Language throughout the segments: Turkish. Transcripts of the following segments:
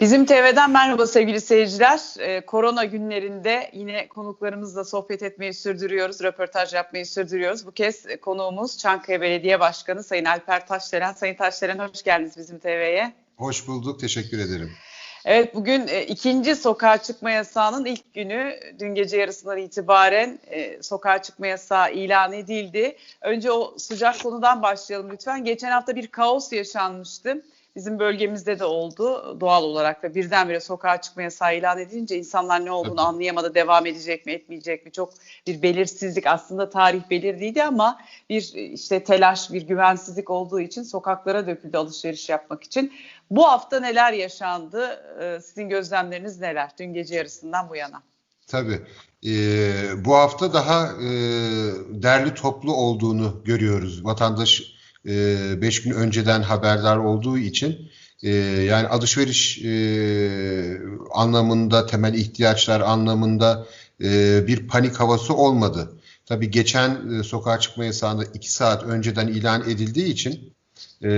Bizim TV'den merhaba sevgili seyirciler. Ee, korona günlerinde yine konuklarımızla sohbet etmeyi sürdürüyoruz, röportaj yapmayı sürdürüyoruz. Bu kez konuğumuz Çankaya Belediye Başkanı Sayın Alper Taşdelen. Sayın Taşdelen hoş geldiniz bizim TV'ye. Hoş bulduk, teşekkür ederim. Evet bugün e, ikinci sokağa çıkma yasağının ilk günü dün gece yarısından itibaren e, sokağa çıkma yasağı ilan edildi. Önce o sıcak konudan başlayalım lütfen. Geçen hafta bir kaos yaşanmıştı. Bizim bölgemizde de oldu doğal olarak ve birdenbire sokağa çıkma yasağı ilan edilince insanlar ne olduğunu anlayamadı. Devam edecek mi etmeyecek mi çok bir belirsizlik aslında tarih belirliydi ama bir işte telaş bir güvensizlik olduğu için sokaklara döküldü alışveriş yapmak için. Bu hafta neler yaşandı? Ee, Sizin gözlemleriniz neler? Dün gece yarısından bu yana. Tabii. Ee, bu hafta daha e, derli toplu olduğunu görüyoruz. Vatandaş 5 gün önceden haberdar olduğu için e, yani alışveriş e, anlamında, temel ihtiyaçlar anlamında e, bir panik havası olmadı. Tabii geçen e, sokağa çıkma yasağında 2 saat önceden ilan edildiği için e,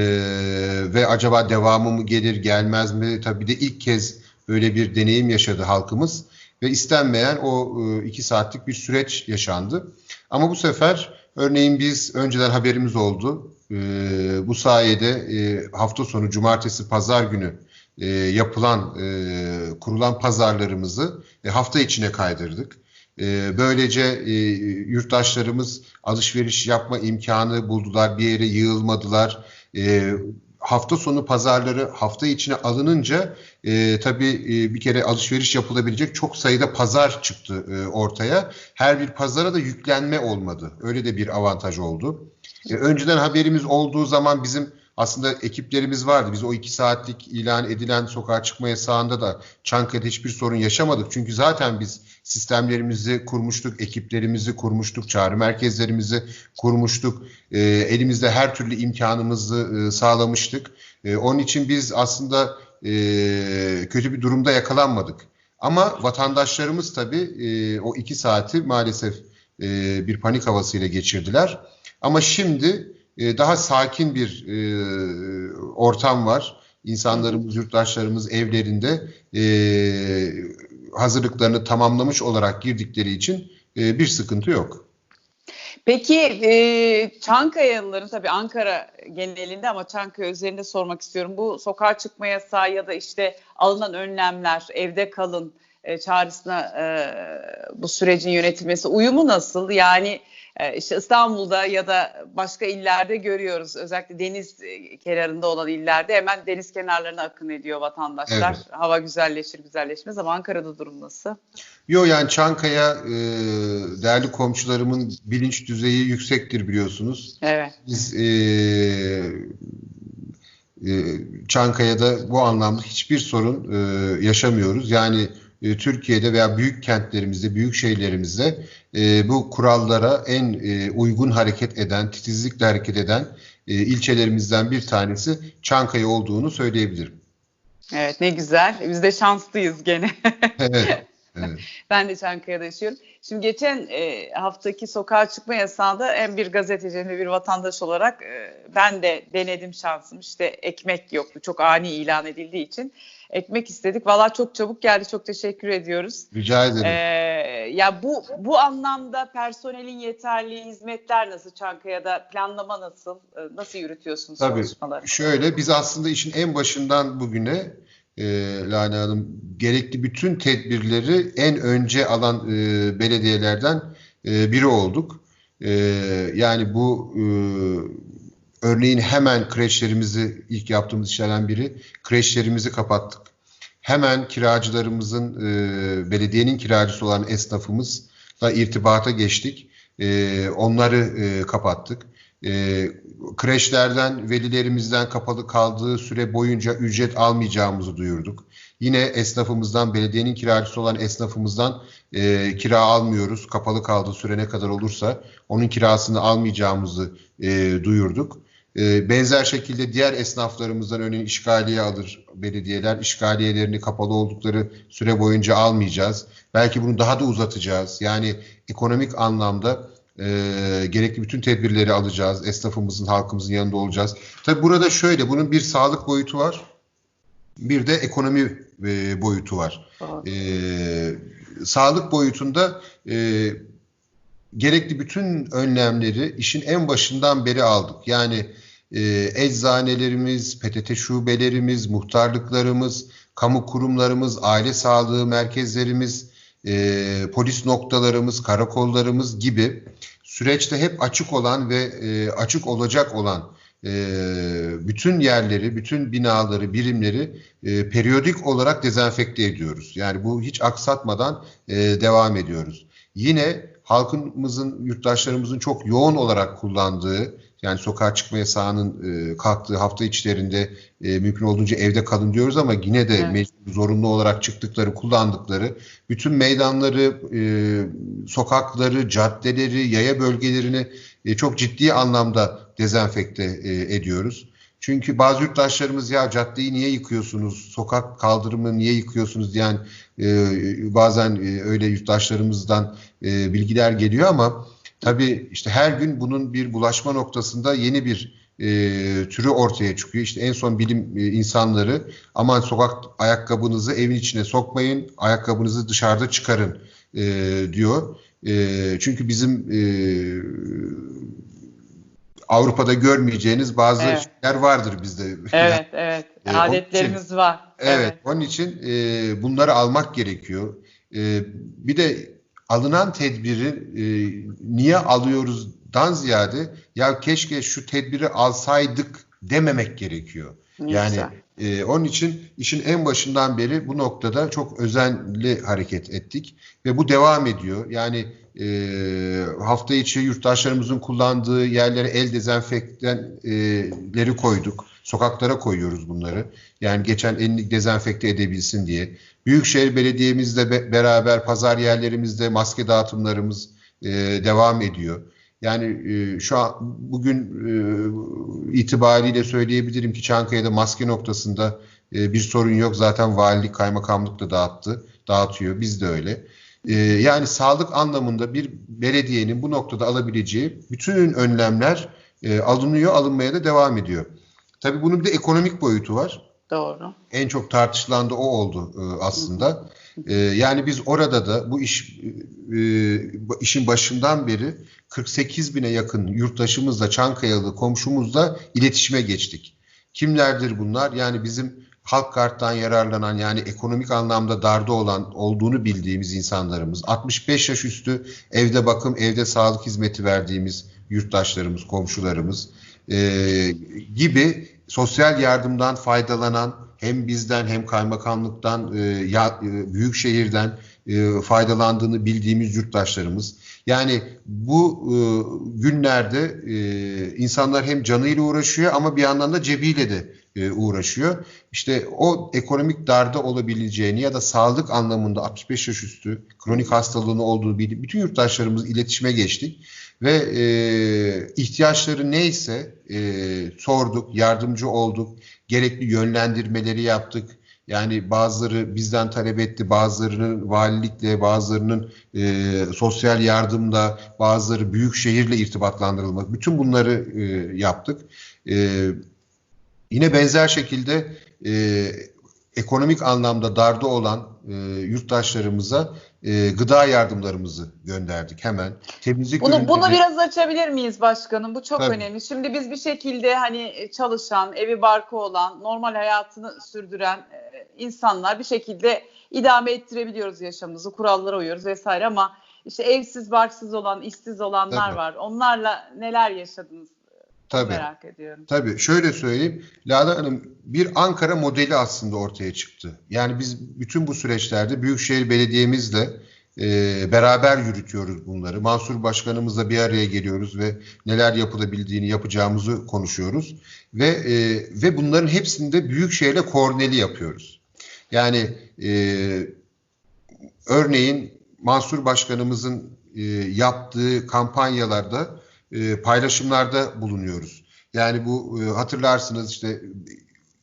ve acaba devamı mı gelir gelmez mi? Tabii de ilk kez böyle bir deneyim yaşadı halkımız ve istenmeyen o e, iki saatlik bir süreç yaşandı. Ama bu sefer örneğin biz önceden haberimiz oldu. E, bu sayede e, hafta sonu cumartesi pazar günü e, yapılan e, kurulan pazarlarımızı e, hafta içine kaydırdık. E, böylece e, yurttaşlarımız alışveriş yapma imkanı buldular, bir yere yığılmadılar. E, hafta sonu pazarları hafta içine alınınca e, tabii e, bir kere alışveriş yapılabilecek çok sayıda pazar çıktı e, ortaya. Her bir pazara da yüklenme olmadı. Öyle de bir avantaj oldu. E, önceden haberimiz olduğu zaman bizim aslında ekiplerimiz vardı. Biz o iki saatlik ilan edilen sokağa çıkma yasağında da Çankaya'da hiçbir sorun yaşamadık. Çünkü zaten biz sistemlerimizi kurmuştuk, ekiplerimizi kurmuştuk, çağrı merkezlerimizi kurmuştuk. E, elimizde her türlü imkanımızı e, sağlamıştık. E, onun için biz aslında e, kötü bir durumda yakalanmadık. Ama vatandaşlarımız tabii e, o iki saati maalesef e, bir panik havasıyla geçirdiler. Ama şimdi e, daha sakin bir e, ortam var. İnsanlarımız, yurttaşlarımız evlerinde e, hazırlıklarını tamamlamış olarak girdikleri için e, bir sıkıntı yok. Peki e, Çankayalıların tabii Ankara genelinde ama Çankaya üzerinde sormak istiyorum. Bu sokağa çıkma yasağı ya da işte alınan önlemler, evde kalın e, çağrısına e, bu sürecin yönetilmesi uyumu nasıl? Yani işte İstanbul'da ya da başka illerde görüyoruz. Özellikle deniz e, kenarında olan illerde hemen deniz kenarlarına akın ediyor vatandaşlar. Evet. Hava güzelleşir güzelleşmez ama Ankara'da durum nasıl? Yo yani Çankaya e, değerli komşularımın bilinç düzeyi yüksektir biliyorsunuz. Evet. Biz e, e, Çankaya'da bu anlamda hiçbir sorun e, yaşamıyoruz. Yani e, Türkiye'de veya büyük kentlerimizde, büyük şehirlerimizde e, bu kurallara en e, uygun hareket eden, titizlikle hareket eden e, ilçelerimizden bir tanesi Çankaya olduğunu söyleyebilirim. Evet ne güzel. Biz de şanslıyız gene. Evet. evet. Ben de Çankaya'da yaşıyorum. Şimdi geçen e, haftaki sokağa çıkma yasağında hem bir gazeteci hem de bir vatandaş olarak e, ben de denedim şansım. İşte ekmek yoktu. Çok ani ilan edildiği için ekmek istedik. Valla çok çabuk geldi. Çok teşekkür ediyoruz. Rica ederim. Ee, ya bu bu anlamda personelin yeterli hizmetler nasıl Çankaya'da planlama nasıl Ee, nasıl yürütüyorsunuz Tabii. çalışmaları? Şöyle biz aslında işin en başından bugüne e, Lale Hanım gerekli bütün tedbirleri en önce alan e, belediyelerden e, biri olduk. E, yani bu e, örneğin hemen kreşlerimizi ilk yaptığımız işlerden biri kreşlerimizi kapattık. Hemen kiracılarımızın e, belediyenin kiracısı olan esnafımızla irtibata geçtik. E, onları e, kapattık. E, kreşlerden velilerimizden kapalı kaldığı süre boyunca ücret almayacağımızı duyurduk. Yine esnafımızdan, belediyenin kiracısı olan esnafımızdan e, kira almıyoruz. Kapalı kaldığı süre ne kadar olursa onun kirasını almayacağımızı e, duyurduk. E, benzer şekilde diğer esnaflarımızdan örneğin işgaliye alır belediyeler. İşgaliyelerini kapalı oldukları süre boyunca almayacağız. Belki bunu daha da uzatacağız. Yani ekonomik anlamda e, gerekli bütün tedbirleri alacağız. Esnafımızın, halkımızın yanında olacağız. Tabii burada şöyle, bunun bir sağlık boyutu var. Bir de ekonomi e, boyutu var. E, sağlık boyutunda e, gerekli bütün önlemleri işin en başından beri aldık. Yani e, eczanelerimiz, PTT şubelerimiz, muhtarlıklarımız, kamu kurumlarımız, aile sağlığı merkezlerimiz, e, polis noktalarımız, karakollarımız gibi süreçte hep açık olan ve e, açık olacak olan e, bütün yerleri, bütün binaları, birimleri periyodik olarak dezenfekte ediyoruz. Yani bu hiç aksatmadan devam ediyoruz. Yine halkımızın, yurttaşlarımızın çok yoğun olarak kullandığı, yani sokağa çıkma yasağının e, kalktığı hafta içlerinde e, mümkün olduğunca evde kalın diyoruz ama yine de Evet. mecbur, zorunlu olarak çıktıkları, kullandıkları bütün meydanları, e, sokakları, caddeleri, yaya bölgelerini e, çok ciddi anlamda dezenfekte e, ediyoruz. Çünkü bazı yurttaşlarımız ya caddeyi niye yıkıyorsunuz, sokak kaldırımını niye yıkıyorsunuz diyen e, bazen e, öyle yurttaşlarımızdan e, bilgiler geliyor ama tabii işte her gün bunun bir bulaşma noktasında yeni bir e, türü ortaya çıkıyor. İşte en son bilim e, insanları aman sokak ayakkabınızı evin içine sokmayın, ayakkabınızı dışarıda çıkarın e, diyor. E, çünkü bizim e, Avrupa'da görmeyeceğiniz bazı Evet. şeyler vardır bizde. Evet, evet. E, Adetlerimiz var. Evet, onun için e, bunları almak gerekiyor. E, bir de alınan tedbiri e, niye alıyoruzdan ziyade ya keşke şu tedbiri alsaydık dememek gerekiyor. Ne yani e, onun için işin en başından beri bu noktada çok özenli hareket ettik ve bu devam ediyor. Yani e, hafta içi yurttaşlarımızın kullandığı yerlere el dezenfektanleri koyduk. Sokaklara koyuyoruz bunları. Yani geçen elini dezenfekte edebilsin diye. Büyükşehir Belediye'mizle be- beraber pazar yerlerimizde maske dağıtımlarımız e, devam ediyor. Yani e, şu an bugün e, itibariyle söyleyebilirim ki Çankaya'da maske noktasında e, bir sorun yok. Zaten valilik, kaymakamlık da dağıttı, dağıtıyor. Biz de öyle. E, yani sağlık anlamında bir belediyenin bu noktada alabileceği bütün önlemler e, alınıyor, alınmaya da devam ediyor. Tabii bunun bir de ekonomik boyutu var. Doğru. En çok tartışılan da o oldu e, aslında. E, yani biz orada da bu iş e, işin başından beri 48 bine yakın yurttaşımızla, Çankayalı komşumuzla iletişime geçtik. Kimlerdir bunlar? Yani bizim halk karttan yararlanan yani ekonomik anlamda darda olan olduğunu bildiğimiz insanlarımız, 65 yaş üstü evde bakım, evde sağlık hizmeti verdiğimiz yurttaşlarımız, komşularımız e, gibi sosyal yardımdan faydalanan hem bizden hem kaymakamlıktan, e, ya, e, büyük şehirden e, faydalandığını bildiğimiz yurttaşlarımız. Yani bu e, günlerde e, insanlar hem canıyla uğraşıyor ama bir yandan da cebiyle de e, uğraşıyor. İşte o ekonomik darda olabileceğini ya da sağlık anlamında 65 yaş üstü kronik hastalığını olduğu bildiği bütün yurttaşlarımız iletişime geçtik ve e, ihtiyaçları neyse e, sorduk, yardımcı olduk, gerekli yönlendirmeleri yaptık. Yani bazıları bizden talep etti, bazılarının valilikle, bazılarının e, sosyal yardımla, bazıları büyük şehirle irtibatlandırılmak. Bütün bunları e, yaptık. E, yine benzer şekilde e, ekonomik anlamda darda olan e, yurttaşlarımıza e, gıda yardımlarımızı gönderdik hemen. Temizlik Bunu, bunu biraz açabilir miyiz başkanım? Bu çok Tabii. önemli. Şimdi biz bir şekilde hani çalışan, evi barkı olan, normal hayatını sürdüren e, insanlar bir şekilde idame ettirebiliyoruz yaşamımızı, kurallara uyuyoruz vesaire ama işte evsiz, barksız olan, işsiz olanlar Tabii. var. Onlarla neler yaşadınız? Tabii. merak ediyorum. Tabii şöyle söyleyeyim. Lala Hanım bir Ankara modeli aslında ortaya çıktı. Yani biz bütün bu süreçlerde Büyükşehir Belediye'mizle e, beraber yürütüyoruz bunları. Mansur Başkanımızla bir araya geliyoruz ve neler yapılabildiğini yapacağımızı konuşuyoruz. Ve e, ve bunların hepsini de Büyükşehir'le koordineli yapıyoruz. Yani e, örneğin Mansur Başkanımızın e, yaptığı kampanyalarda e, paylaşımlarda bulunuyoruz. Yani bu e, hatırlarsınız işte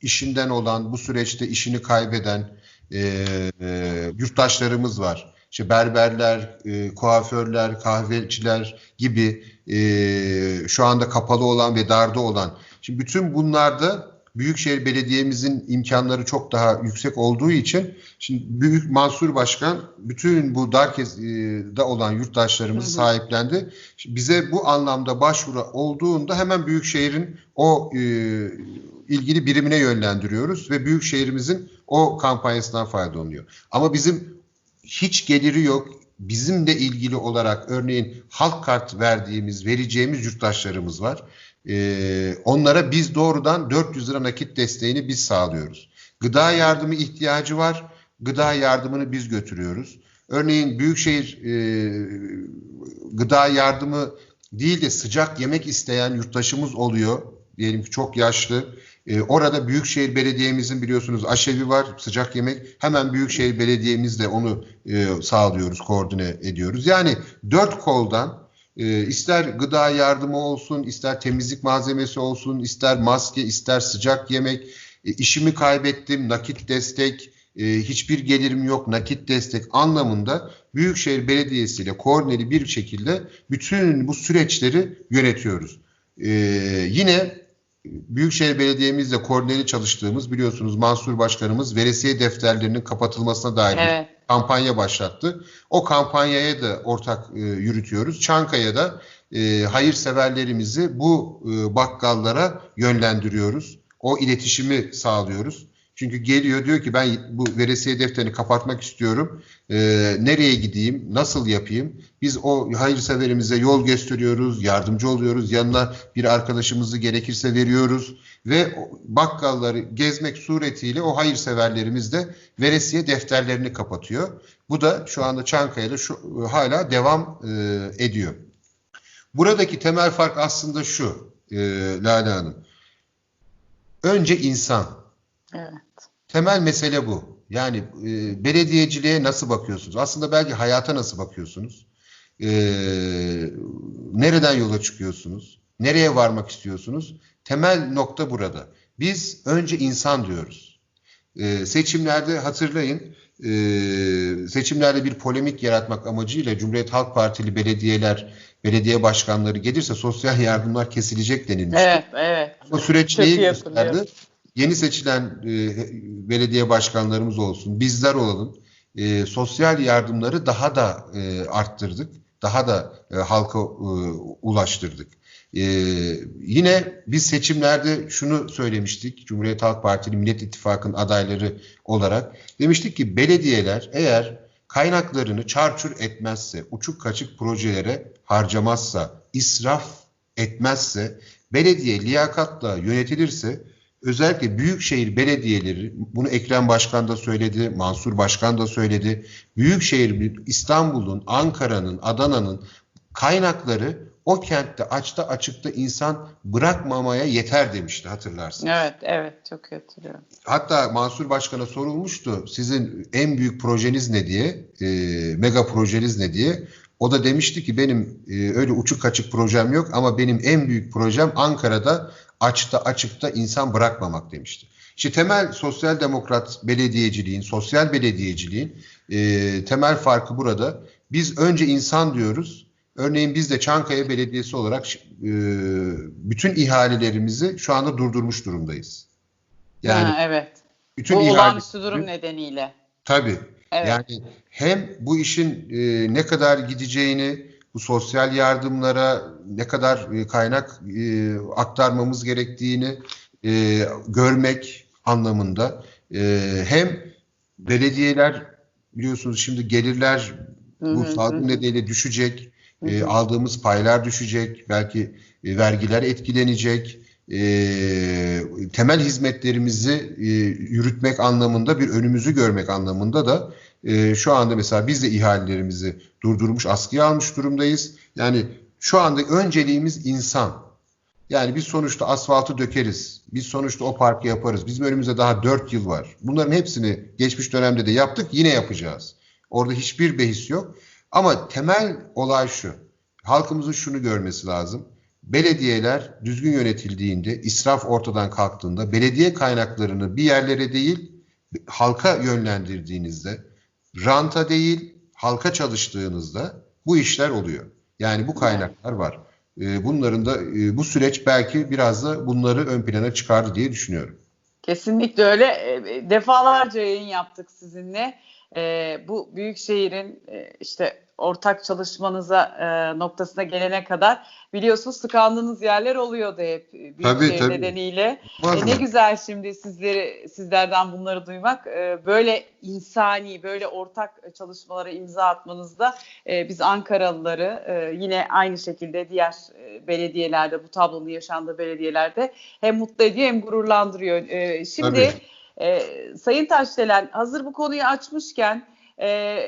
işinden olan bu süreçte işini kaybeden e, e, yurttaşlarımız var. İşte berberler, e, kuaförler, kahveciler gibi e, şu anda kapalı olan ve darda olan. Şimdi bütün bunlarda Büyükşehir Belediye'mizin imkanları çok daha yüksek olduğu için şimdi Büyük Mansur Başkan bütün bu dar da olan yurttaşlarımızı Hı hı. sahiplendi. Şimdi bize bu anlamda başvuru olduğunda hemen Büyükşehir'in o e, ilgili birimine yönlendiriyoruz ve Büyükşehir'imizin o kampanyasından faydalanıyor. Ama bizim hiç geliri yok. Bizimle ilgili olarak örneğin halk kart verdiğimiz, vereceğimiz yurttaşlarımız var. Ee, onlara biz doğrudan 400 lira nakit desteğini biz sağlıyoruz. Gıda yardımı ihtiyacı var. Gıda yardımını biz götürüyoruz. Örneğin Büyükşehir e, gıda yardımı değil de sıcak yemek isteyen yurttaşımız oluyor. Diyelim ki çok yaşlı. Ee, orada Büyükşehir Belediye'mizin biliyorsunuz aşevi var, sıcak yemek. Hemen Büyükşehir Belediye'mizle onu e, sağlıyoruz, koordine ediyoruz. Yani dört koldan e, ister gıda yardımı olsun, ister temizlik malzemesi olsun, ister maske, ister sıcak yemek, e, işimi kaybettim, nakit destek, e, hiçbir gelirim yok, nakit destek anlamında Büyükşehir Belediyesi ile koordineli bir şekilde bütün bu süreçleri yönetiyoruz. E, yine Büyükşehir Belediye'mizle koordineli çalıştığımız biliyorsunuz Mansur Başkanımız veresiye defterlerinin kapatılmasına dair Evet. Kampanya başlattı. O kampanyaya da ortak e, yürütüyoruz. Çankaya'da e, hayırseverlerimizi bu e, bakkallara yönlendiriyoruz. O iletişimi sağlıyoruz. Çünkü geliyor diyor ki ben bu veresiye defterini kapatmak istiyorum. E, nereye gideyim? Nasıl yapayım? Biz o hayırseverimize yol gösteriyoruz, yardımcı oluyoruz. Yanına bir arkadaşımızı gerekirse veriyoruz ve bakkalları gezmek suretiyle o hayırseverlerimiz de veresiye defterlerini kapatıyor. Bu da şu anda Çankaya'da şu hala devam e, ediyor. Buradaki temel fark aslında şu e, Lale Hanım. Önce insan. Evet. Temel mesele bu. Yani e, belediyeciliğe nasıl bakıyorsunuz? Aslında belki hayata nasıl bakıyorsunuz? E, nereden yola çıkıyorsunuz? Nereye varmak istiyorsunuz? Temel nokta burada. Biz önce insan diyoruz. E, seçimlerde hatırlayın, e, seçimlerde bir polemik yaratmak amacıyla Cumhuriyet Halk Partili belediyeler, belediye başkanları gelirse sosyal yardımlar kesilecek denilmiş. Evet, evet. Bu süreç Çok neyi gösterdi? hatırlıyorum. Yeni seçilen e, belediye başkanlarımız olsun, bizler olalım. E, sosyal yardımları daha da e, arttırdık. Daha da e, halka e, ulaştırdık. E, yine biz seçimlerde şunu söylemiştik. Cumhuriyet Halk Partili Millet İttifakı'nın adayları olarak. Demiştik ki belediyeler eğer kaynaklarını çarçur etmezse, uçuk kaçık projelere harcamazsa, israf etmezse, belediye liyakatla yönetilirse özellikle büyükşehir belediyeleri bunu Ekrem Başkan da söyledi, Mansur Başkan da söyledi. Büyükşehir İstanbul'un, Ankara'nın, Adana'nın kaynakları o kentte açta açıkta insan bırakmamaya yeter demişti hatırlarsın. Evet, evet. Çok hatırlıyorum. Hatta Mansur Başkan'a sorulmuştu sizin en büyük projeniz ne diye, e, mega projeniz ne diye. O da demişti ki benim e, öyle uçuk kaçık projem yok ama benim en büyük projem Ankara'da açta açıkta insan bırakmamak demişti. İşte temel sosyal demokrat belediyeciliğin, sosyal belediyeciliğin e, temel farkı burada. Biz önce insan diyoruz. Örneğin biz de Çankaya Belediyesi olarak e, bütün ihalelerimizi şu anda durdurmuş durumdayız. Yani ha, evet. bütün Bu olağanüstü durum nedeniyle. Tabii. Evet. Yani hem bu işin e, ne kadar gideceğini, bu sosyal yardımlara ne kadar e, kaynak e, aktarmamız gerektiğini e, görmek anlamında. E, hem belediyeler biliyorsunuz şimdi gelirler bu salgın nedeniyle düşecek, e, aldığımız paylar düşecek, belki e, vergiler etkilenecek, e, temel hizmetlerimizi e, yürütmek anlamında bir önümüzü görmek anlamında da e, şu anda mesela biz de ihalelerimizi durdurmuş, askıya almış durumdayız. Yani şu anda önceliğimiz insan. Yani biz sonuçta asfaltı dökeriz. Biz sonuçta o parkı yaparız. Bizim önümüzde daha 4 yıl var. Bunların hepsini geçmiş dönemde de yaptık. Yine yapacağız. Orada hiçbir behis yok. Ama temel olay şu. Halkımızın şunu görmesi lazım. Belediyeler düzgün yönetildiğinde, israf ortadan kalktığında, belediye kaynaklarını bir yerlere değil, halka yönlendirdiğinizde, ranta değil, halka çalıştığınızda bu işler oluyor. Yani bu kaynaklar var. Ee, Bunların da e, bu süreç belki biraz da bunları ön plana çıkardı diye düşünüyorum. Kesinlikle öyle. E, Defalarca yayın yaptık sizinle. E, bu büyük şehrin e, işte ortak çalışmanıza e, noktasına gelene kadar biliyorsunuz tıkandığınız yerler oluyordu hep büyük Tabii, şehir tabii. nedeniyle. Var E, mı? ne güzel şimdi sizleri sizlerden bunları duymak. E, böyle insani, böyle ortak çalışmalara imza atmanızda e, biz Ankaralıları e, yine aynı şekilde diğer e, belediyelerde, bu tablonun yaşandığı belediyelerde hem mutlu ediyor hem gururlandırıyor. E, şimdi e, Sayın Taşdelen hazır bu konuyu açmışken e,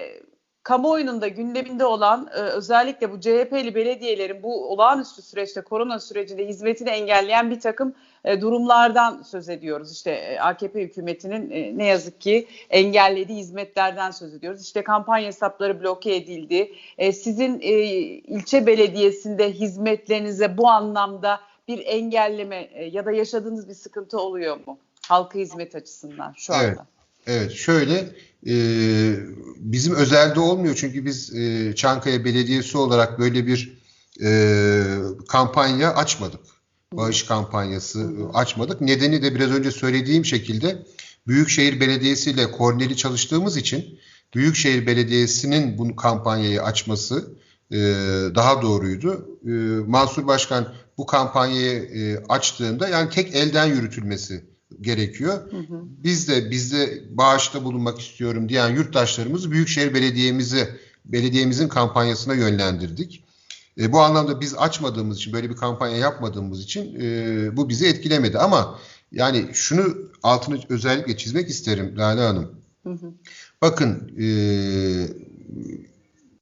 kamuoyunun da gündeminde olan e, özellikle bu CHP'li belediyelerin bu olağanüstü süreçte korona sürecinde hizmetini engelleyen bir takım e, durumlardan söz ediyoruz. İşte e, AKP hükümetinin e, ne yazık ki engellediği hizmetlerden söz ediyoruz. İşte kampanya hesapları bloke edildi. E, sizin e, ilçe belediyesinde hizmetlerinize bu anlamda bir engelleme e, ya da yaşadığınız bir sıkıntı oluyor mu? Halka hizmet açısından şu anda. Evet. Şöyle e, bizim özelde olmuyor çünkü biz e, Çankaya Belediyesi olarak böyle bir e, kampanya açmadık. Bağış kampanyası açmadık. Nedeni de biraz önce söylediğim şekilde Büyükşehir Belediyesi ile koordineli çalıştığımız için Büyükşehir Belediyesi'nin bu kampanyayı açması e, daha doğruydu. E, Mansur Başkan bu kampanyayı e, açtığında yani tek elden yürütülmesi gerekiyor. Biz de bizde bağışta bulunmak istiyorum diyen yurttaşlarımızı Büyükşehir Belediye'mizi belediyemizin kampanyasına yönlendirdik. E, bu anlamda biz açmadığımız için böyle bir kampanya yapmadığımız için e, bu bizi etkilemedi ama yani şunu altını özellikle çizmek isterim Lale Hanım. Bakın e,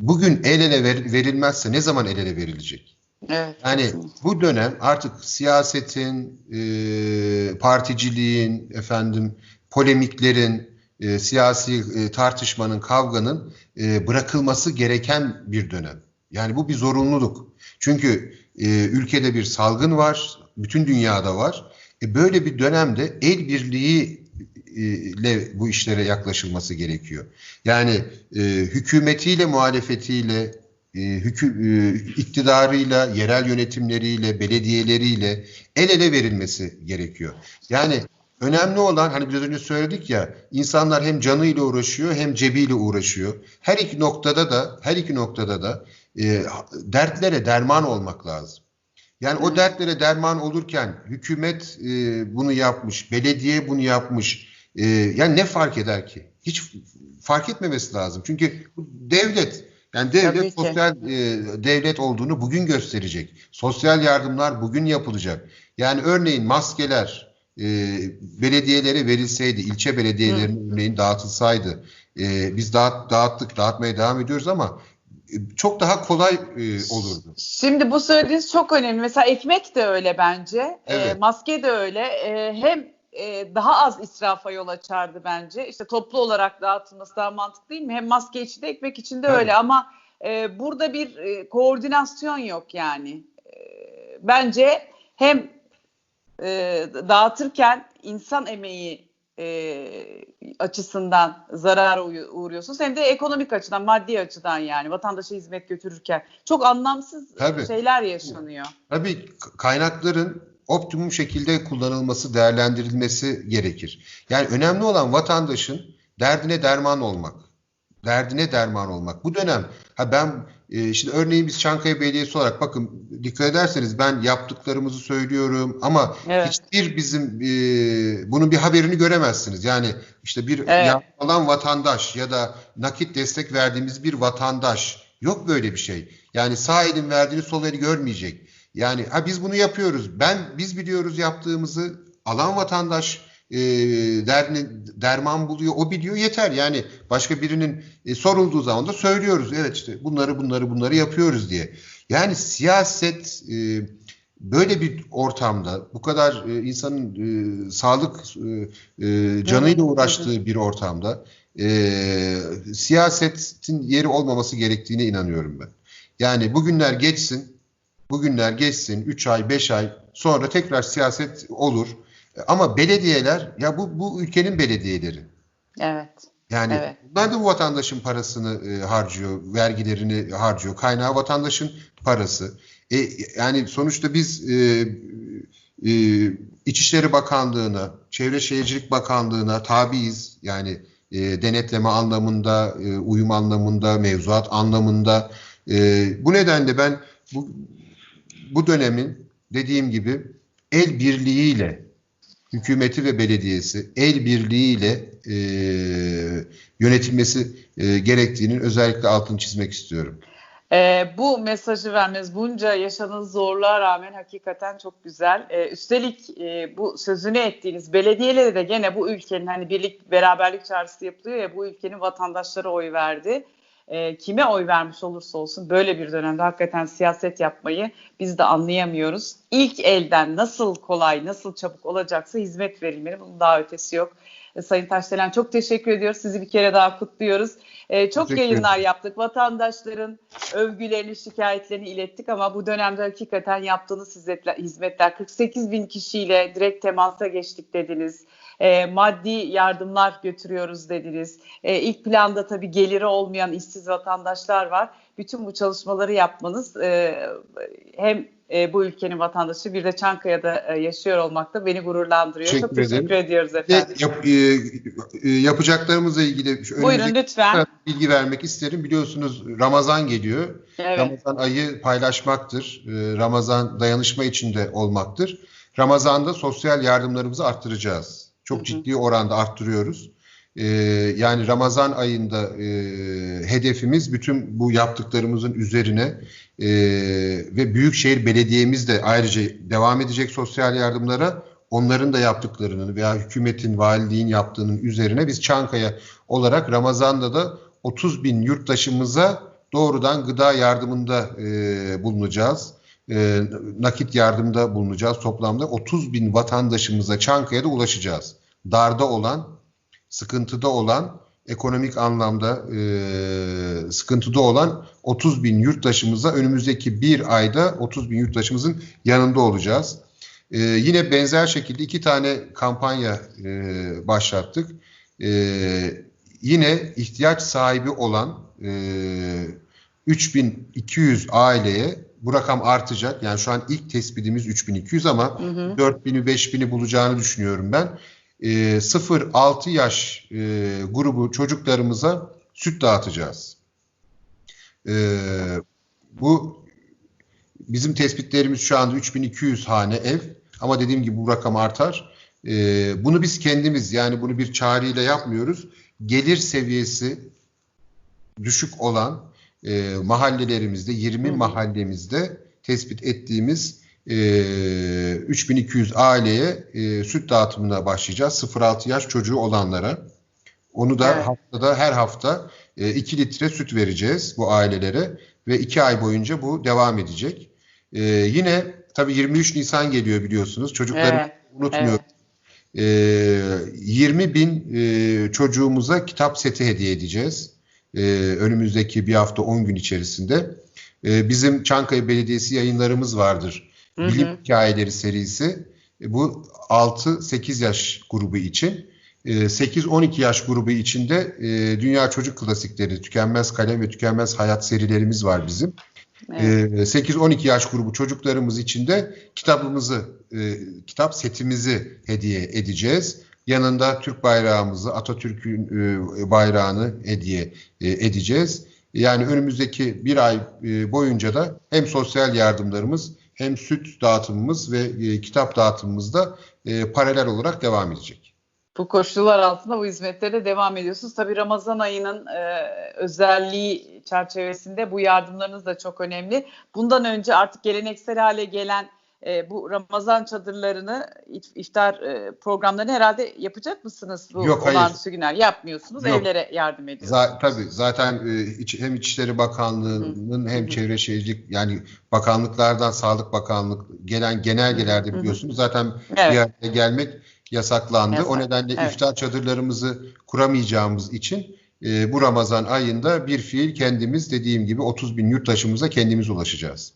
bugün el ele ver- verilmezse ne zaman el ele verilecek? Evet. Yani bu dönem artık siyasetin, e, particiliğin, efendim polemiklerin, e, siyasi e, tartışmanın, kavganın e, bırakılması gereken bir dönem. Yani bu bir zorunluluk. Çünkü e, ülkede bir salgın var, bütün dünyada var. E, böyle bir dönemde el birliği e, ile bu işlere yaklaşılması gerekiyor. Yani e, hükümetiyle, muhalefetiyle, e, hükü, e, iktidarıyla, yerel yönetimleriyle, belediyeleriyle el ele verilmesi gerekiyor. Yani önemli olan hani biraz önce söyledik ya insanlar hem canıyla uğraşıyor hem cebiyle uğraşıyor. Her iki noktada da her iki noktada da e, dertlere derman olmak lazım. Yani o dertlere derman olurken hükümet e, bunu yapmış, belediye bunu yapmış. E, yani ne fark eder ki? Hiç fark etmemesi lazım. Çünkü devlet yani devlet sosyal e, devlet olduğunu bugün gösterecek. Sosyal yardımlar bugün yapılacak. Yani örneğin maskeler e, belediyelere verilseydi, ilçe belediyelerine örneğin dağıtılsaydı, e, biz dağıt, dağıttık, dağıtmaya devam ediyoruz ama e, çok daha kolay e, olurdu. Şimdi bu söylediğiniz çok önemli. Mesela ekmek de öyle bence. E, Evet. maske de öyle. E, hem e, daha az israfa yol açardı bence. İşte toplu olarak dağıtılması daha mantıklı değil mi? Hem maske için de ekmek için de Tabii. öyle ama e, burada bir e, koordinasyon yok yani. E, bence hem e, dağıtırken insan emeği e, açısından zarara uğruyorsunuz hem de ekonomik açıdan, maddi açıdan yani vatandaşa hizmet götürürken çok anlamsız Tabii. şeyler yaşanıyor. Tabii kaynakların optimum şekilde kullanılması, değerlendirilmesi gerekir. Yani önemli olan vatandaşın derdine derman olmak. Derdine derman olmak. Bu dönem ha ben e, şimdi örneğin biz Çankaya Belediyesi olarak bakın dikkat ederseniz ben yaptıklarımızı söylüyorum ama Evet. hiçbir bizim e, bunun bir haberini göremezsiniz. Yani işte bir Evet. alan vatandaş ya da nakit destek verdiğimiz bir vatandaş yok böyle bir şey. Yani sağ elin verdiğini sol eli görmeyecek. Yani ha biz bunu yapıyoruz. Ben biz biliyoruz yaptığımızı alan vatandaş e, derdine derman buluyor. O biliyor yeter. Yani başka birinin e, sorulduğu zaman da söylüyoruz. Evet işte bunları bunları bunları yapıyoruz diye. Yani siyaset e, böyle bir ortamda bu kadar e, insanın e, sağlık e, e, canıyla uğraştığı bir ortamda e, siyasetin yeri olmaması gerektiğine inanıyorum ben. Yani bugünler geçsin, bugünler geçsin, 3 ay, 5 ay sonra tekrar siyaset olur. Ama belediyeler, ya bu, bu ülkenin belediyeleri. Evet. Yani Evet. bunlar da bu vatandaşın parasını e, harcıyor, vergilerini harcıyor. Kaynağı vatandaşın parası. E, yani sonuçta biz e, e, İçişleri Bakanlığı'na, Çevre Şehircilik Bakanlığı'na tabiiz. Yani e, denetleme anlamında, e, uyum anlamında, mevzuat anlamında. E, bu nedenle ben bu, bu dönemin dediğim gibi el birliğiyle hükümeti ve belediyesi el birliğiyle e, yönetilmesi e, gerektiğinin özellikle altını çizmek istiyorum. E, bu mesajı vermeniz bunca yaşadığınız zorluğa rağmen hakikaten çok güzel. E, üstelik e, bu sözünü ettiğiniz belediyeleri de gene bu ülkenin hani birlik beraberlik çağrısı yapılıyor ya bu ülkenin vatandaşları oy verdi. E, kime oy vermiş olursa olsun böyle bir dönemde hakikaten siyaset yapmayı biz de anlayamıyoruz. İlk elden nasıl kolay, nasıl çabuk olacaksa hizmet verilmeli. Bunun daha ötesi yok. E, Sayın Taşdelen çok teşekkür ediyoruz. Sizi bir kere daha kutluyoruz. E, çok Teşekkür yayınlar ederim. yaptık. Vatandaşların övgülerini, şikayetlerini ilettik ama bu dönemde hakikaten yaptığınız hizmetler, hizmetler 48 bin kişiyle direkt temasa geçtik dediniz. E, maddi yardımlar götürüyoruz dediniz. E, ilk planda tabii geliri olmayan işsiz vatandaşlar var. Bütün bu çalışmaları yapmanız e, hem e, bu ülkenin vatandaşı bir de Çankaya'da e, yaşıyor olmak da beni gururlandırıyor. Çok Teşekkür ederim. teşekkür ediyoruz Ve efendim. yap- e, e, yapacaklarımızla ilgili Buyurun lütfen. bilgi vermek isterim. Biliyorsunuz Ramazan geliyor. Evet. Ramazan ayı paylaşmaktır. E, Ramazan dayanışma içinde olmaktır. Ramazan'da sosyal yardımlarımızı arttıracağız. Çok Hı hı. ciddi oranda arttırıyoruz. E, yani Ramazan ayında e, hedefimiz bütün bu yaptıklarımızın üzerine e, ve Büyükşehir Belediye'miz de ayrıca devam edecek sosyal yardımlara onların da yaptıklarının veya hükümetin, valiliğin yaptığının üzerine biz Çankaya olarak Ramazan'da da 30 bin yurttaşımıza doğrudan gıda yardımında e, bulunacağız. E, nakit yardımda bulunacağız. Toplamda 30 bin vatandaşımıza Çankaya'da ulaşacağız. Darda olan, sıkıntıda olan, ekonomik anlamda e, sıkıntıda olan 30 bin yurttaşımıza önümüzdeki bir ayda 30 bin yurttaşımızın yanında olacağız. E, yine benzer şekilde iki tane kampanya e, başlattık. E, yine ihtiyaç sahibi olan e, 3200 aileye bu rakam artacak. Yani şu an ilk tespitimiz 3200 ama Hı hı. 4000'i 5000'i bulacağını düşünüyorum ben. E, 0-6 yaş e, grubu çocuklarımıza süt dağıtacağız. E, bu bizim tespitlerimiz şu anda 3200 hane ev ama dediğim gibi bu rakam artar. E, bunu biz kendimiz yani bunu bir çağrıyla yapmıyoruz. Gelir seviyesi düşük olan e, mahallelerimizde 20 Hı hı. mahallemizde tespit ettiğimiz e, 3200 aileye e, süt dağıtımına başlayacağız. 0-6 yaş çocuğu olanlara. Onu da Evet. haftada her hafta 2 litre süt vereceğiz bu ailelere ve 2 ay boyunca bu devam edecek. E, yine tabii 23 Nisan geliyor biliyorsunuz. Çocukları Evet, unutmuyoruz. E, 20 bin e, çocuğumuza kitap seti hediye edeceğiz. E, önümüzdeki bir hafta 10 gün içerisinde. E, bizim Çankaya Belediyesi yayınlarımız vardır. Hı hı. Bilim Hikayeleri serisi. E, bu 6-8 yaş grubu için. E, 8-12 yaş grubu içinde e, Dünya Çocuk Klasikleri, Tükenmez Kalem ve Tükenmez Hayat serilerimiz var bizim. Evet. Ee, 8-12 yaş grubu çocuklarımız için de kitabımızı, e, kitap setimizi hediye edeceğiz. Yanında Türk bayrağımızı, Atatürk'ün e, bayrağını hediye e, edeceğiz. Yani önümüzdeki bir ay e, boyunca da hem sosyal yardımlarımız hem süt dağıtımımız ve e, kitap dağıtımımız da e, paralel olarak devam edecek. Bu koşullar altında bu hizmetlere devam ediyorsunuz. Tabii Ramazan ayının e, özelliği çerçevesinde bu yardımlarınız da çok önemli. Bundan önce artık geleneksel hale gelen e, bu Ramazan çadırlarını, if- iftar e, programlarını herhalde yapacak mısınız? Bu Yok, olağanüstü günler yapmıyorsunuz, Yok. evlere yardım ediyorsunuz. Za- tabii zaten e, iç- hem İçişleri Bakanlığı'nın hem Çevre Şehircilik yani bakanlıklardan Sağlık Bakanlık gelen genelgelerde biliyorsunuz zaten Evet. bir araya gelmek yasaklandı. Yasak, O nedenle evet. iftar çadırlarımızı kuramayacağımız için e, bu Ramazan ayında bir fiil kendimiz dediğim gibi 30 bin yurttaşımıza kendimiz ulaşacağız.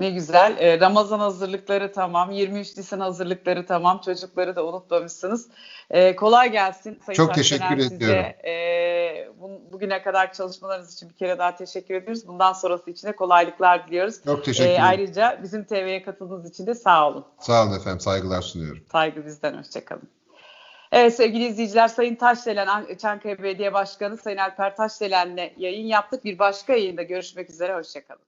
Ne güzel. Ee, Ramazan hazırlıkları tamam. 23 Nisan hazırlıkları tamam. Çocukları da unutmamışsınız. Ee, kolay gelsin. Sayın Çok teşekkür size. ediyorum. Bu, bugüne kadar çalışmalarınız için bir kere daha teşekkür ediyoruz. Bundan sonrası için de kolaylıklar diliyoruz. Çok teşekkür Ee, ederim. ayrıca bizim TV'ye katıldığınız için de sağ olun. Sağ olun efendim. Saygılar sunuyorum. Saygı bizden. Hoşçakalın. Evet sevgili izleyiciler Sayın Taşdelen, An- Çankaya Belediye Başkanı Sayın Alper Taşdelen'le yayın yaptık. Bir başka yayında görüşmek üzere. Hoşçakalın.